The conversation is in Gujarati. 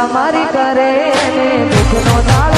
તમારી કરે ને દુઃખનો તાળ